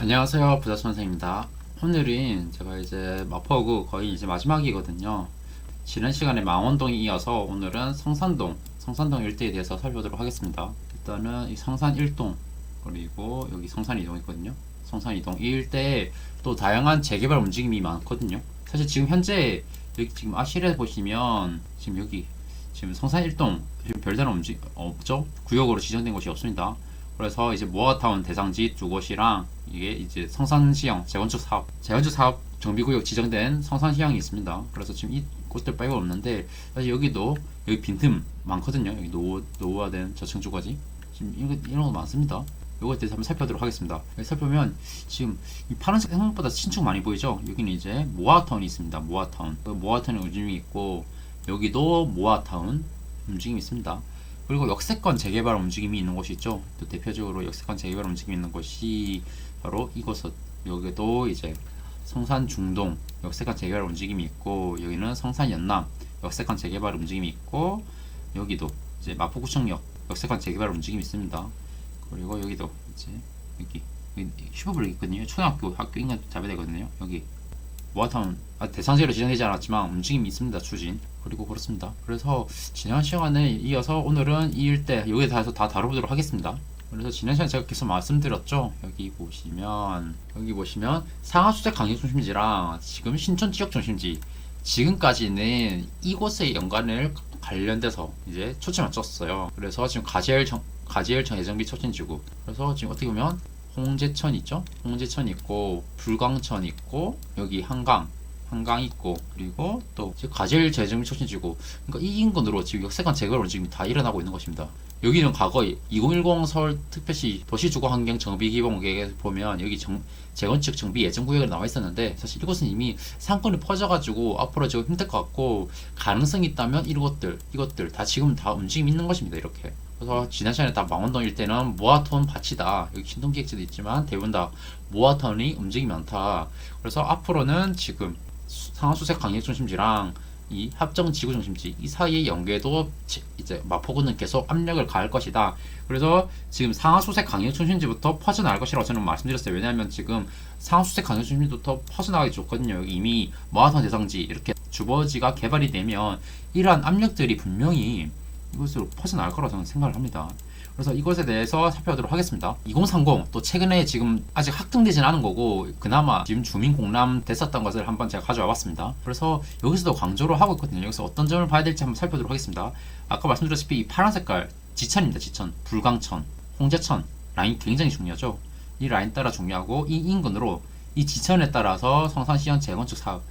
안녕하세요 부자 선생입니다. 오늘은 제가 이제 마포구 거의 이제 마지막이거든요. 지난 시간에 망원동이 이어서 오늘은 성산동, 성산동 일대에 대해서 살펴보도록 하겠습니다. 일단은 이 성산 1동 그리고 여기 성산 2동 있거든요. 성산 2동 이 일대에 또 다양한 재개발 움직임이 많거든요. 사실 지금 현재 여기 지금 아실에 보시면 지금 여기 지금 성산 1동 지금 별다른 움직 없죠? 구역으로 지정된 곳이 없습니다. 그래서 이제 모아타운 대상지 두 곳이랑 이게 이제 성산시형 재건축 사업, 재건축 사업 정비구역 지정된 성산시형이 있습니다. 그래서 지금 이 곳들 빼고 없는데 사실 여기도 여기 빈틈 많거든요. 여기 노 노후화된 저층 주거지 지금 이런 거, 이런 거 많습니다. 요거에 대해서 한번 살펴보도록 하겠습니다. 살펴보면 지금 이 파란색 생각보다 신축 많이 보이죠? 여기는 이제 모아타운이 있습니다. 모아타운. 그 모아타운의 움직임이 있고 여기도 모아타운 움직임이 있습니다. 그리고 역세권 재개발 움직임이 있는 곳이 있죠. 또 대표적으로 역세권 재개발 움직임이 있는 곳이 바로 이곳은 여기도 이제 성산 중동 역세권 재개발 움직임이 있고 여기는 성산 연남 역세권 재개발 움직임이 있고 여기도 이제 마포구청역 역세권 재개발 움직임이 있습니다. 그리고 여기도 이제 여기, 슈퍼블록 있거든요. 초등학교 학교 인근 잡아야 되거든요. 여기 모아타운 아, 대상지로 지정되지 않았지만 움직임이 있습니다. 추진 그리고 그렇습니다. 그래서 지난 시간에 이어서 오늘은 이 일대 여기에 대해서 다 다뤄보도록 하겠습니다. 그래서 지난 시간에 제가 계속 말씀드렸죠. 여기 보시면 여기 보시면 상하수색 강역 중심지랑 지금 신촌 지역 중심지 지금까지는 이곳의 연관을 관련돼서 이제 초점을 쳤어요. 그래서 지금 가지엘청 가지엘청 예정비 초진지구. 그래서 지금 어떻게 보면 홍제천 있죠? 홍제천 있고 불광천 있고 여기 한강 한강 있고 그리고 또 지금 가젤 재정비 촉진지구 그러니까 이 인근으로 지금 역세권 재개발 움직임이 다 일어나고 있는 것입니다. 여기는 과거 2010 서울 특별시 도시주거환경 정비기본 계획에 보면 여기 정, 재건축 정비 예정 구역에 나와 있었는데 사실 이곳은 이미 상권이 퍼져가지고 앞으로 지금 힘들 것 같고 가능성이 있다면 이것들 이것들 다 지금 다 움직임 있는 것입니다 이렇게 그래서 지난 시간에 다 망원동 일대는 모아톤 밭이다 여기 신동기획지도 있지만 대부분 다 모아톤이 움직임이 많다 그래서 앞으로는 지금 상하수색 강력 중심지랑 이 합정 지구 중심지 이 사이의 연계도 지- 이제 마포구는 계속 압력을 가할 것이다. 그래서 지금 상하수색 강력 중심지부터 퍼져나갈 것이라고 저는 말씀드렸어요. 왜냐하면 지금 상하수색 강력 중심지부터 퍼져나가기 좋거든요. 이미 모아탄 대상지 이렇게 주거지가 개발이 되면 이러한 압력들이 분명히 이곳으로 퍼져나갈 거라고 저는 생각을 합니다. 그래서 이것에 대해서 살펴보도록 하겠습니다. 2030, 또 최근에 지금 아직 확정되진 않은 거고, 그나마 지금 주민 공람 됐었던 것을 한번 제가 가져와 봤습니다. 그래서 여기서도 강조를 하고 있거든요. 여기서 어떤 점을 봐야 될지 한번 살펴보도록 하겠습니다. 아까 말씀드렸다시피 이 파란 색깔, 지천입니다. 지천, 불광천, 홍제천, 라인 굉장히 중요하죠. 이 라인 따라 중요하고, 이 인근으로 이 지천에 따라서 성산시형 재건축 사업,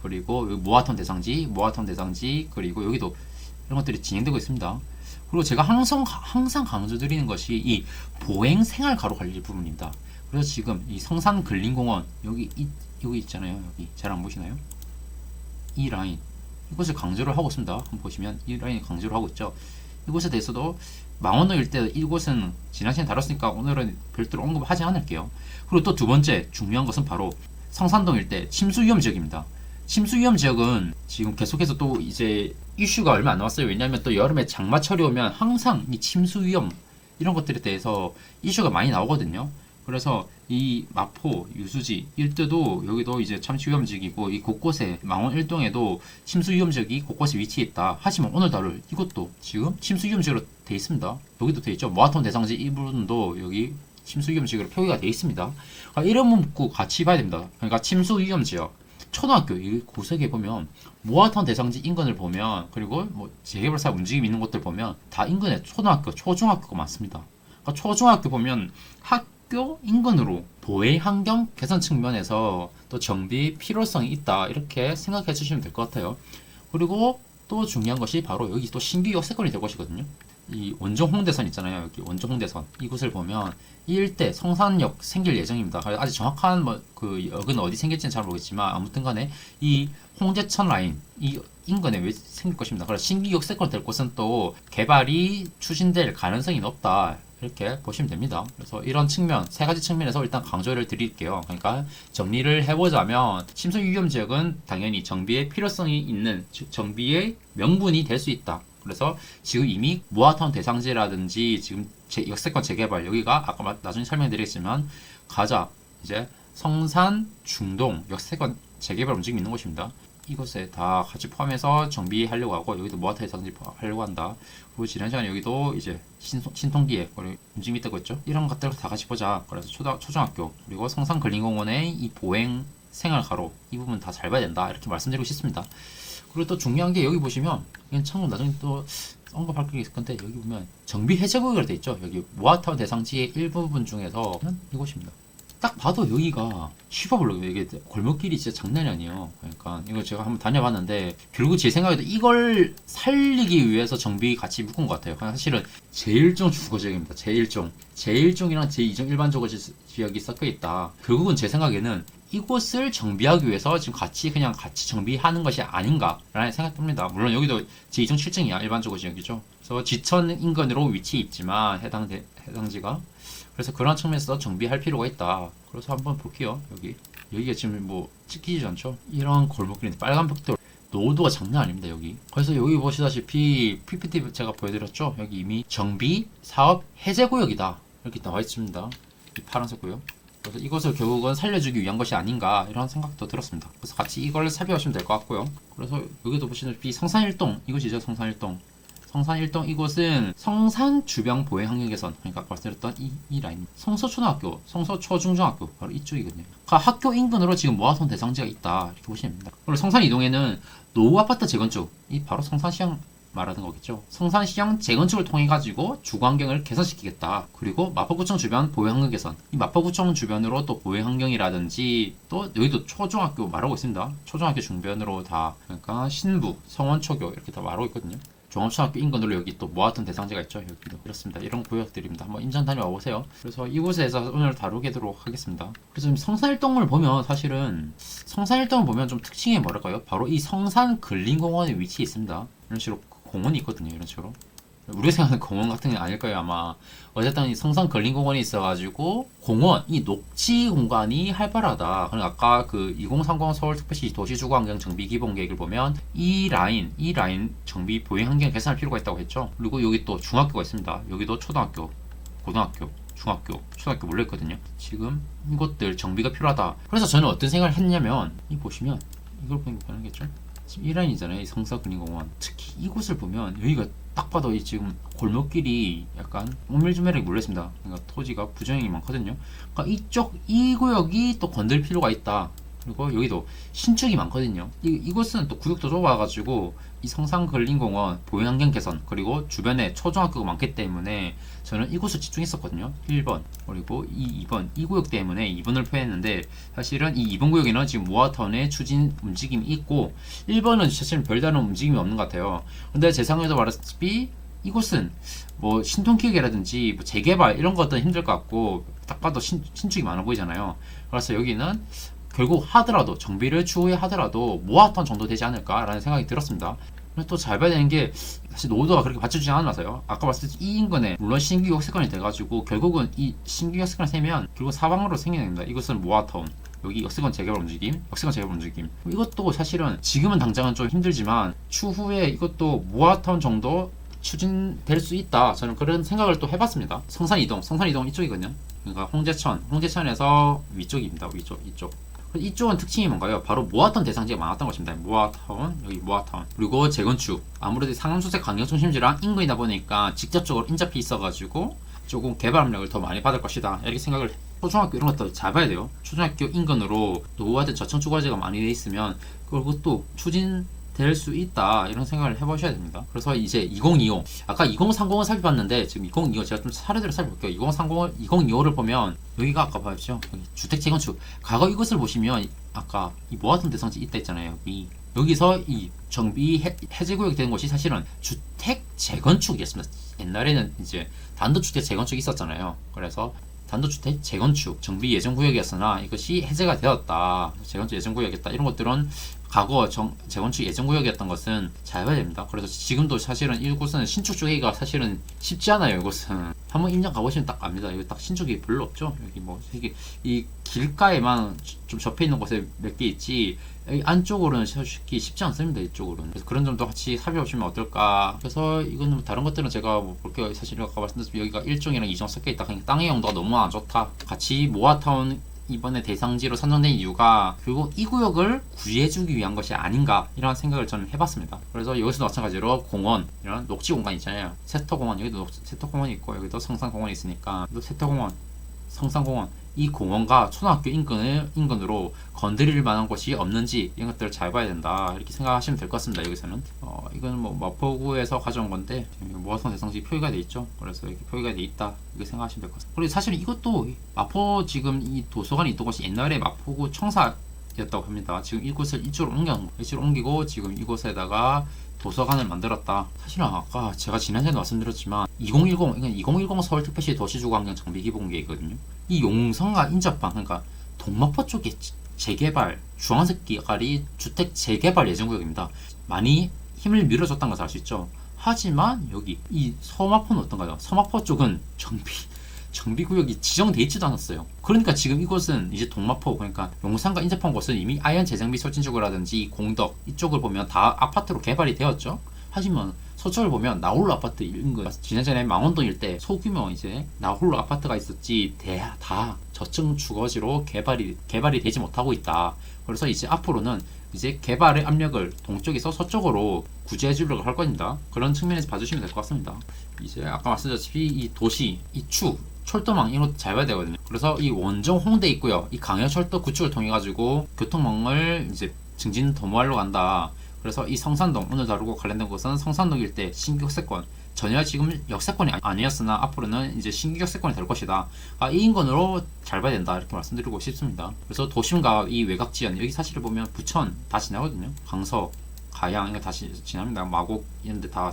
그리고 모아톤 대상지, 모아톤 대상지, 그리고 여기도 이런 것들이 진행되고 있습니다. 그리고 제가 항상 항상 강조 드리는 것이 이 보행 생활 가로 관리 부분입니다. 그래서 지금 이 성산 근린공원 여기 이, 여기 있잖아요. 여기 잘 안 보시나요? 이 라인 이것을 강조를 하고 있습니다. 한번 보시면 이 라인이 강조를 하고 있죠. 이곳에 대해서도 망원동 일대 이곳은 지난 시간에 다뤘으니까 오늘은 별도로 언급하지 않을게요. 그리고 또 두 번째 중요한 것은 바로 성산동 일대 침수 위험 지역입니다. 침수 위험 지역은 지금 계속해서 또 이제 이슈가 얼마 안 남았어요. 왜냐하면 또 여름에 장마철이 오면 항상 이 침수 위험 이런 것들에 대해서 이슈가 많이 나오거든요. 그래서 이 마포, 유수지 일대도 여기도 이제 참치 위험 지역이고 이 곳곳에 망원 일동에도 침수 위험 지역이 곳곳에 위치해 있다. 하지만 오늘 다룰 이것도 지금 침수 위험 지역으로 돼 있습니다. 여기도 돼 있죠. 모아톤 대상지 이 부분도 여기 침수 위험 지역으로 표기가 돼 있습니다. 아, 이런 문구 같이 봐야 됩니다. 그러니까 침수 위험 지역 초등학교 이 구석에 보면 모아탄 대상지 인근을 보면 그리고 뭐 재개발사 움직임 있는 곳들 보면 다 인근에 초등학교, 초중학교가 많습니다. 그러니까 초중학교 보면 학교 인근으로 보행 환경 개선 측면에서 또 정비 필요성이 있다 이렇게 생각해 주시면 될 것 같아요. 그리고 또 중요한 것이 바로 여기 또 신규 역세권이 될 것이거든요. 이 원종 홍대선 있잖아요. 여기 원종 홍대선 이곳을 보면 이 일대 성산역 생길 예정입니다. 아직 정확한 뭐 그 역은 어디 생길지는 잘 모르겠지만 아무튼간에 이 홍제천 라인 이 인근에 왜 생길 것입니다. 그래서 신규 역세권 될 곳은 또 개발이 추진될 가능성이 높다. 이렇게 보시면 됩니다. 그래서 이런 측면 세 가지 측면에서 일단 강조를 드릴게요. 그러니까 정리를 해보자면 침수 위험 지역은 당연히 정비의 필요성이 있는 즉 정비의 명분이 될 수 있다. 그래서 지금 이미 모아타운 대상지라든지 지금 제- 역세권 재개발 여기가 아까 마- 나중에 설명드리겠지만 가자 이제 성산 중동 역세권 재개발 움직임이 있는 곳입니다. 이곳에 다 같이 포함해서 정비하려고 하고 여기도 모아타에 정비하려고 한다. 그리고 지난 시간에 여기도 이제 신통, 신통기에 움직임이 있다고 했죠. 이런 것들을 다 같이 보자. 그래서 초등 초중학교 그리고 성산 근린공원의 이 보행 생활가로 이 부분 다 잘 봐야 된다 이렇게 말씀드리고 싶습니다. 그리고 또 중요한 게 여기 보시면 이건 참 나중에 또 언급할 게 있을 건데 여기 보면 정비 해제 구역으로 돼 있죠. 여기 모아타운 대상지의 일부분 중에서 이곳입니다. 딱 봐도 여기가 슈퍼블록 이게 골목길이 진짜 장난이 아니에요. 그러니까 이거 제가 한번 다녀봤는데 결국 제 생각에도 이걸 살리기 위해서 정비 같이 묶은 것 같아요. 그냥 사실은 제1종 주거 지역입니다. 제1종, 제1종이랑 제2종 일반 주거 지- 지역이 섞여 있다. 결국은 제 생각에는 이곳을 정비하기 위해서 지금 같이 그냥 같이 정비하는 것이 아닌가라는 생각이 듭니다. 물론 여기도 제2종 7층이야 일반 주거 지역이죠. 그래서 지천 인근으로 위치해 있지만 해당 대, 해당지가 그래서 그런 측면에서 정비할 필요가 있다. 그래서 한번 볼게요. 여기 여기가 지금 뭐 찍히지 않죠? 이런 골목길인데 빨간 벽돌 노도가 장난 아닙니다 여기. 그래서 여기 보시다시피 PPT 제가 보여드렸죠? 여기 이미 정비 사업 해제 구역이다 이렇게 나와 있습니다. 이 파란색 구역. 그래서 이것을 결국은 살려주기 위한 것이 아닌가 이런 생각도 들었습니다. 그래서 같이 이걸 살펴보시면 될 것 같고요. 그래서 여기도 보시다시피 성산일동 이곳이죠 성산일동. 성산일동 이곳은 성산 주변 보행 개선 그러니까 말씀드렸던 이, 이 라인 성서초등학교 성서초중중학교 바로 이쪽이거든요. 그 학교 인근으로 지금 모아선 대상지가 있다 이렇게 보시면 됩니다. 그리고 성산 이동에는 노후 아파트 재건축 이 바로 성산시장 말하는 거겠죠. 성산시장 재건축을 통해 가지고 주거 환경을 개선시키겠다. 그리고 마포구청 주변 보행 환경 개선 이 마포구청 주변으로 또 보행 환경이라든지 또 여기도 초중학교 말하고 있습니다. 초중학교 중변으로 다 그러니까 신부 성원초교 이렇게 다 말하고 있거든요 종합초등학교 인근으로 여기 또 모았던 대상지가 있죠. 여기도 이렇습니다. 이런 구역들입니다. 한번 인천 다녀와 보세요. 그래서 이곳에서 오늘 다루도록 하겠습니다. 그래서 성산일동을 보면 사실은 성산일동을 보면 좀 특징이 뭐랄까요? 바로 이 성산 근린공원에 위치해 있습니다. 이런 식으로 공원이 있거든요. 이런 식으로. 우리가 생각하는 공원 같은 게 아닐 거예요 아마. 어쨌든 이 성산 근린공원이 있어가지고 공원 이 녹지 공간이 활발하다. 그리고 아까 그 2030 서울특별시 도시주거환경 정비 기본 계획을 보면 이 라인 이 라인 정비 보행 환경 개선할 필요가 있다고 했죠. 그리고 여기 또 중학교가 있습니다. 여기도 초등학교 고등학교 중학교 초등학교 몰려 있거든요. 지금 이것들 정비가 필요하다. 그래서 저는 어떤 생각을 했냐면 이 보시면 이걸 보면 가능겠죠 지금 이 라인이잖아요. 이 성사근린공원. 특히 이곳을 보면 여기가 딱 봐도 이 지금 골목길이 약간 오밀조밀하게 몰렸습니다. 그러니까 토지가 부정형이 많거든요. 그러니까 이쪽 이 구역이 또 건들 필요가 있다. 그리고 여기도 신축이 많거든요. 이, 이곳은 또 구역도 좁아가지고 이 성산근린공원 보행환경 개선 그리고 주변에 초중학교가 많기 때문에 저는 이곳을 집중했었거든요. 1번 그리고 이 2번 이 구역 때문에 2번을 표했는데 사실은 이 2번 구역에는 지금 모아타운의 추진 움직임이 있고 1번은 사실 별다른 움직임이 없는 것 같아요. 근데 제 상에도 말했다시피 이곳은 뭐 신통기획이라든지 뭐 재개발 이런 것들은 힘들 것 같고 딱 봐도 신, 신축이 많아 보이잖아요. 그래서 여기는 결국 하더라도 정비를 추후에 하더라도 모아타운 정도 되지 않을까라는 생각이 들었습니다. 또 잘 봐야 되는 게 사실 노도가 그렇게 받쳐주지 않아서요. 아까 말씀드린 이 인근에 물론 신규 역세권이 돼가지고 결국은 이 신규 역세권을 세면 결국 사방으로 생겨납니다. 이것은 모아타운. 여기 역세권 재개발 움직임, 역세권 재개발 움직임. 이것도 사실은 지금은 당장은 좀 힘들지만 추후에 이것도 모아타운 정도 추진될 수 있다. 저는 그런 생각을 또 해봤습니다. 성산 이동, 성산 이동 이쪽이거든요. 그러니까 홍제천, 홍제천에서 위쪽입니다. 위쪽, 이쪽. 이쪽은 특징이 뭔가요? 바로 모아타운 대상지가 많았던 것입니다. 모아타운, 여기 모아타운. 그리고 재건축. 아무래도 상암수색 강력중심지랑 인근이다 보니까 직접적으로 인접해 있어가지고 조금 개발 압력을 더 많이 받을 것이다. 이렇게 생각을 초중학교 이런 것도 잘 봐야 돼요. 초중학교 인근으로 노후화된 저층 주거지가 많이 돼 있으면 그것도 추진 될 수 있다 이런 생각을 해보셔야 됩니다. 그래서 이제 2025 아까 2030을 살펴봤는데 지금 2025 제가 좀 사례들을 살펴볼게요. 2030 2025를 보면 여기가 아까. 여기 주택 재건축 과거 이것을 보시면 아까 이 모아둔 대상지 있다 있잖아요. 여기 여기서 이 정비 해, 해제 구역이 되는 곳이 사실은 주택 재건축이었습니다. 옛날에는 이제 단독주택 재건축이 있었잖아요. 그래서 단독주택 재건축 정비 예정 구역이었으나 이것이 해제가 되었다. 재건축 예정 구역이었다. 이런 것들은 과거 정, 재건축 예정 구역이었던 것은 잘 봐야 됩니다. 그래서 지금도 사실은 이곳은 신축 쪽이가 사실은 쉽지 않아요. 이곳은 한번 임장 가보시면 딱 압니다. 여기 딱 신축이 별로 없죠. 여기 뭐 이게 이 길가에만 좀 접해 있는 곳에 몇 개 있지 여기 안쪽으로는 솔직히 쉽지 않습니다. 이쪽으로는 그래서 그런 점도 같이 살펴보시면 어떨까. 그래서 이거는 뭐 다른 것들은 제가 뭐 볼게요. 사실 아까 말씀드렸듯이 여기가 1종이랑 2종 섞여 있다. 그냥 땅의 용도가 너무 안 좋다. 같이 모아타운 이번에 대상지로 선정된 이유가 결국 이 구역을 구제해주기 위한 것이 아닌가 이런 생각을 저는 해봤습니다. 그래서 여기서도 마찬가지로 공원 이런 녹지 공간 있잖아요. 세터공원 여기도 녹- 세터공원이 있고 여기도 성산공원이 있으니까 또 세터공원, 성산공원 이 공원과 초등학교 인근을 인근으로 건드릴 만한 곳이 없는지 이런 것들을 잘 봐야 된다 이렇게 생각하시면 될 것 같습니다. 여기서는 어, 이거는 뭐 마포구에서 가져온 건데 지금 모아성 대상지 표기가 돼 있죠. 그래서 이렇게 표기가 돼 있다 이렇게 생각하시면 될 것 같습니다. 그리고 사실 이것도 마포 지금 이 도서관이 있던 곳이 옛날에 마포구 청사 였다고 합니다. 지금 이곳을 이쪽으로 옮겨 이쪽으로 옮기고 지금 이곳에다가 도서관을 만들었다. 사실은 아까 제가 지난주에 말씀드렸지만 2010 이건 2010 서울특별시 도시주거환경 정비기본계획이거든요. 이 용성과 인접방 그러니까 동마포 쪽에 지- 재개발 주황색 기깔이 주택 재개발 예정 구역입니다. 많이 힘을 밀어줬다는 것을 알 수 있죠. 하지만 여기 이 서마포는 어떤가요? 서마포 쪽은 정비 정비구역이 지정돼 있지도 않았어요. 그러니까 지금 이곳은 이제 동마포 그러니까 용산과 인접한 곳은 이미 아현 재정비 소진 지구라든지 공덕 이쪽을 보면 다 아파트로 개발이 되었죠. 하지만 서쪽을 보면 나홀로 아파트 인근 지난전에 망원동 일대 소규모 이제 나홀로 아파트가 있었지 대, 다 저층 주거지로 개발이 개발이 되지 못하고 있다. 그래서 이제 앞으로는 이제 개발의 압력을 동쪽에서 서쪽으로 구제해 주려고 할 겁니다. 그런 측면에서 봐주시면 될 것 같습니다. 이제 아까 말씀드렸다시피 이 도시, 이 축, 철도망 이런 것도 잘 봐야 되거든요. 그래서 이 원정 홍대 있고요. 이 강현철도 구축을 통해 가지고 교통망을 이제 증진 도모하러 간다. 그래서 이 성산동 오늘 다루고 관련된 곳은 성산동 일대 신규 역세권 전혀 지금 역세권이 아니- 아니었으나 앞으로는 이제 신규 역세권이 될 것이다. 아, 이 인근으로 잘 봐야 된다 이렇게 말씀드리고 싶습니다. 그래서 도심과 이 외곽 지연 여기 사실을 보면 부천 다 지나거든요. 강서, 가양 이거 다시 지납니다. 마곡 이런 데 다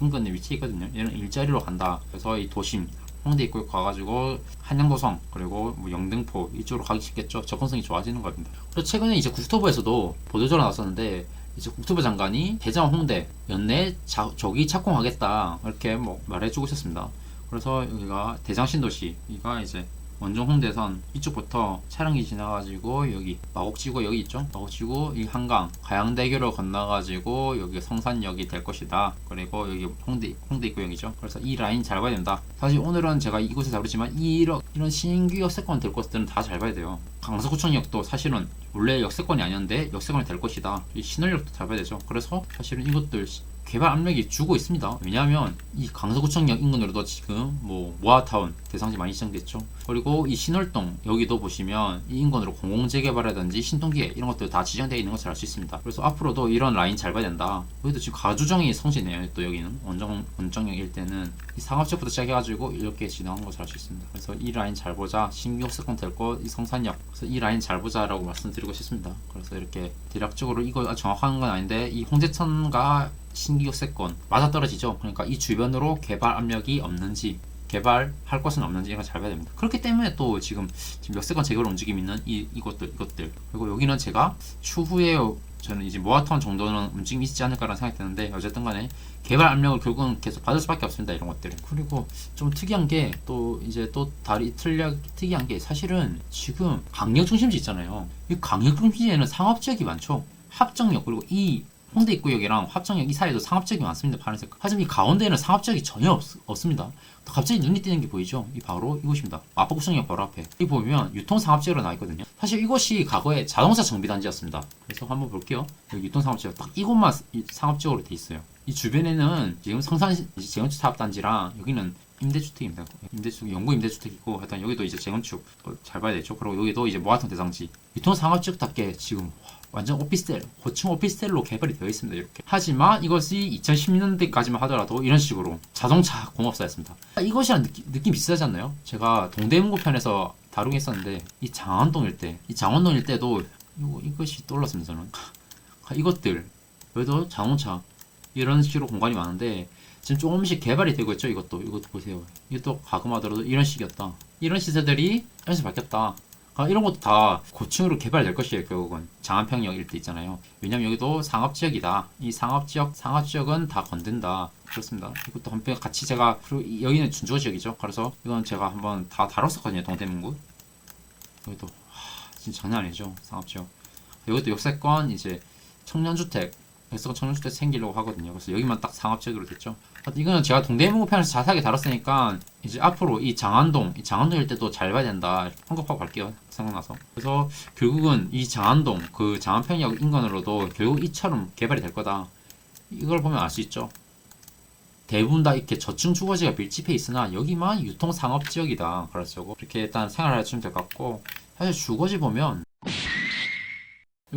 인근에 위치해 있거든요. 얘는 일자리로 간다. 그래서 이 도심 홍대 입구에 가가지고 한양도성 그리고 뭐 영등포 이쪽으로 가기 쉽겠죠. 접근성이 좋아지는 겁니다. 그리고 최근에 이제 국토부에서도 보도자료 나왔었는데 이제 국토부 장관이 대전 홍대 연내 자, 조기 착공하겠다 이렇게 뭐 말해주고 있었습니다. 그래서 여기가 대장 신도시 이가 이제 원종 홍대선 이쪽부터 차량이 지나가지고 여기 마곡지구 여기 있죠? 마곡지구 이 한강 가양대교를 건너가지고 여기 성산역이 될 것이다. 그리고 여기 홍대 홍대 입구역이죠. 그래서 이 라인 잘 봐야 된다. 사실 오늘은 제가 이곳에 다루지만 이런 이런 신규 역세권 될 것들은 다 잘 봐야 돼요. 강서구청역도 사실은 원래 역세권이 아니었는데 역세권이 될 것이다. 이 신월역도 잘 봐야 되죠. 그래서 사실은 이것들 개발 압력이 주고 있습니다. 왜냐하면 이 강서구청역 인근으로도 지금 뭐 모아타운 대상지 많이 지정됐죠. 그리고 이 신월동 여기도 보시면 이 인근으로 공공재개발이라든지 신통기획 이런 것들 다 지정되어 있는 것을 알 수 있습니다. 그래서 앞으로도 이런 라인 잘 봐야 된다. 여기도 지금 가주정이 성지네요. 또 여기는 원정 원정역 일대는 이 상업지역부터 시작해가지고 이렇게 진행한 것을 알 수 있습니다. 그래서 이 라인 잘 보자. 신규 역세권 될거 이 성산역. 그래서 이 라인 잘 보자라고 말씀드리고 싶습니다. 그래서 이렇게 대략적으로 이거 정확한 건 아닌데 이 홍제천과 신규 역세권 맞아 떨어지죠. 그러니까 이 주변으로 개발 압력이 없는지 개발할 것은 없는지 이걸 잘 봐야 됩니다. 그렇기 때문에 또 지금 지금 역세권 재개발 움직임 있는 이 이것들 이것들 그리고 여기는 제가 추후에 저는 이제 모아타운 정도는 움직임이 있지 않을까라는 생각이 드는데 어쨌든 간에 개발 압력을 결국은 계속 받을 수밖에 없습니다 이런 것들은 그리고 좀 특이한 게 또 이제 또 다리 틀려 특이한 게 사실은 지금 강력 중심지 있잖아요 이 강력 중심지에는 상업 지역이 많죠 합정역 그리고 이 홍대 입구역이랑 합정역 이 사이에도 상업지역이 많습니다. 파란색. 하지만 이 가운데에는 상업지역이 전혀 없, 없습니다. 갑자기 눈이 띄는 게 보이죠? 이 바로 이곳입니다. 마포구청역 바로 앞에. 이 보면 유통상업지역으로 나와 있거든요. 사실 이곳이 과거에 자동차 정비단지였습니다. 그래서 한번 볼게요. 여기 유통상업지역 딱 이곳만 이 상업지역으로 돼 있어요. 이 주변에는 지금 성산 재건축 사업단지랑 여기는 임대주택입니다. 임대주택, 연구 임대주택이고, 하여튼 여기도 이제 재건축 어, 잘 봐야 되죠. 그리고 여기도 이제 모아통 대상지. 유통 상업지역답게 지금 완전 오피스텔, 고층 오피스텔로 개발이 되어 있습니다. 이렇게. 하지만 이것이 2010년대까지만 하더라도 이런 식으로 자동차 공업사였습니다. 이것이랑 느낌, 느낌 비슷하지 않나요? 제가 동대문구 편에서 다루긴 했었는데 이 장안동 일대, 이 장안동 일대도 이거, 이것이 떠올랐습니다. 저는 이것들 여기도 자동차 이런 식으로 공간이 많은데 지금 조금씩 개발이 되고 있죠. 이것도 이것도 보세요. 이것도 가금하더라도 이런 식이었다. 이런 시세들이 식으로 바뀌었다. 아, 이런 것도 다 고층으로 개발될 것이에요, 결국은. 장안평역 일대 있잖아요. 왜냐면 여기도 상업지역이다. 이 상업지역, 상업지역은 다 건든다. 그렇습니다. 이것도 한편 같이 제가, 그리고 이- 여기는 준조지역이죠. 그래서 이건 제가 한번 다 다뤘었거든요, 동대문구. 여기도, 하, 진짜 장난 아니죠, 상업지역. 여기도 역세권, 이제 청년주택, 역세권 청년주택 생기려고 하거든요. 그래서 여기만 딱 상업지역으로 됐죠. 이거는 제가 동대문구 편에서 자세하게 다뤘으니까 이제 앞으로 이 장안동, 이 장안동 일때도 잘 봐야 된다. 언급하고 갈게요. 생각나서. 그래서 결국은 이 장안동, 그 장안평역 인근으로도 결국 이처럼 개발이 될 거다. 이걸 보면 알 수 있죠. 대부분 다 이렇게 저층 주거지가 밀집해 있으나 여기만 유통 상업 지역이다. 그래서 이렇게 일단 생활하시면 될 것 같고 사실 주거지 보면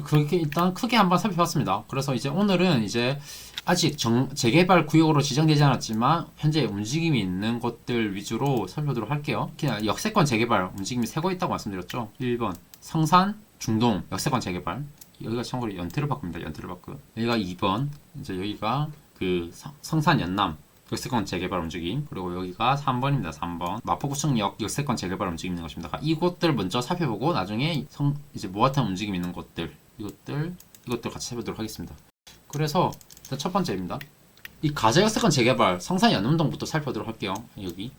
그렇게 일단 크게 한번 살펴봤습니다. 그래서 이제 오늘은 이제 아직 정, 재개발 구역으로 지정되지 않았지만 현재 움직임이 있는 것들 위주로 살펴보도록 할게요. 그냥 역세권 재개발 움직임이 세고 있다고 말씀드렸죠. 1번 성산 중동 역세권 재개발 여기가 참고로 연태를 바꿉니다. 연태를 바꾸. 여기가 2번 이제 여기가 그 성- 성산 연남 역세권 재개발 움직임 그리고 여기가 3번입니다. 3번 마포구청역 역세권 재개발 움직임 있는 것입니다. 이곳들 먼저 살펴보고 나중에 성 이제 모아탄 움직임 있는 것들 이것들 이것들 같이 살펴보도록 하겠습니다. 그래서 일단 첫 번째입니다. 이 가자 역세권 재개발 성산 연남동부터 살펴보도록 할게요. 여기